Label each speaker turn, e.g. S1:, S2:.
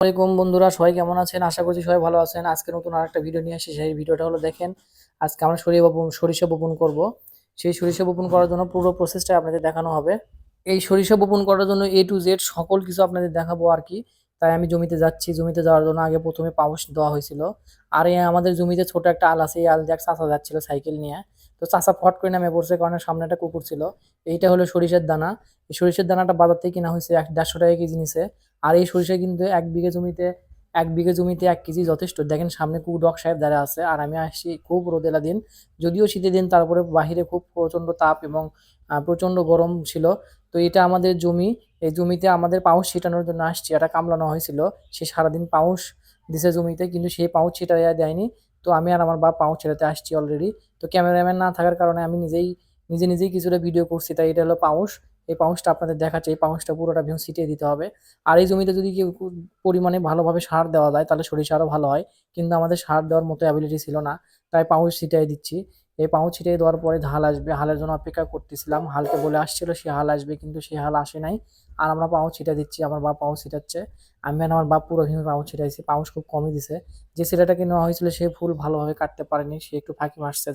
S1: আসসালামাইকুম বন্ধুরা, সবাই কেমন আছেন? আশা করছি সবাই ভালো আছেন। আজকে নতুন আর একটা ভিডিও নিয়ে আসি সেই ভিডিওটা হলো দেখেন, আজকে আমরা সরিষা বপন সরিষা বপন করব। সেই সরিষা বপন করার জন্য পুরো প্রসেসটা আপনাদের দেখানো হবে। এই সরিষা বপন করার জন্য এ টু জেড সকল কিছু আপনাদের দেখাবো আর কি। তাই আমি জমিতে যাচ্ছি। জমিতে যাওয়ার জন্য আগে প্রথমে পাউস দেওয়া হয়েছিল। আর আমাদের জমিতে ছোট একটা আল আছে, এই আল দেখ চাষা যাচ্ছিল সাইকেল নিয়ে। তো চাষা ফট করে নামে পড়ছে, কারণ সামনে একটা কুকুর ছিল। এইটা হলো সরিষার দানা। এই সরিষার দানাটা বাজার থেকে কেনা হয়েছে এক দেড়শো টাকা কেজি নিছে আর এই সরিষা কিন্তু এক বিঘে জমিতে এক বিঘে জমিতে এক কেজি যথেষ্ট। দেখেন সামনে খুব ডক সাহেব দাঁড়া আছে আর আমি আসছি খুব রোদেলা দিন। যদিও শীতের দিন তারপরে বাহিরে খুব প্রচণ্ড তাপ এবং প্রচণ্ড গরম ছিল। তো এটা আমাদের জমি। এই জমিতে আমাদের পাউস ছিটানোর জন্য আসছি। এটা কামলানো হয়েছিল। সে সারাদিন পাউস দিছে জমিতে, কিন্তু সেই পাউস ছিটা দেয়নি। তো আমি আর আমার বাপ পাউস ছেটাতে আসছি অলরেডি তো ক্যামেরাম্যান না থাকার কারণে আমি নিজেই, নিজে নিজেই কিছুটা ভিডিও করছি। তাই এটা হলো পাউস এই পাউসটা আপনাদের দেখাচ্ছে, এই পাউসটা পুরোটা ভিউ ছিটিয়ে দিতে হবে। আর এই জমিতে যদি কেউ পরিমাণে ভালোভাবে সার দেওয়া যায়, তাহলে সরিষা আরও ভালো হয়। কিন্তু আমাদের সার দেওয়ার মতো অ্যাবিলিটি ছিল না, তাই পাউচ ছিটিয়ে দিচ্ছি। এই পাউচ ছিটিয়ে দেওয়ার পরে হাল আসবে। হালের জন্য অপেক্ষা করতেছিলাম। হালকে বলে আসছিল, সে হাল আসবে, কিন্তু সে হাল আসে নাই। আর আমরা পাউচ ছিটা দিচ্ছি, আমার বাপ পাউচ ছিটাচ্ছে। আমি আর আমার বাপ পুরো ভিউ পাউচ ছিটাইছি। পাউচ খুব কমই দিছে। যে ছেলেটাকে নেওয়া হয়েছিল, সে ফুল ভালোভাবে কাটতে পারেনি, সে একটু ফাঁকি মারছে।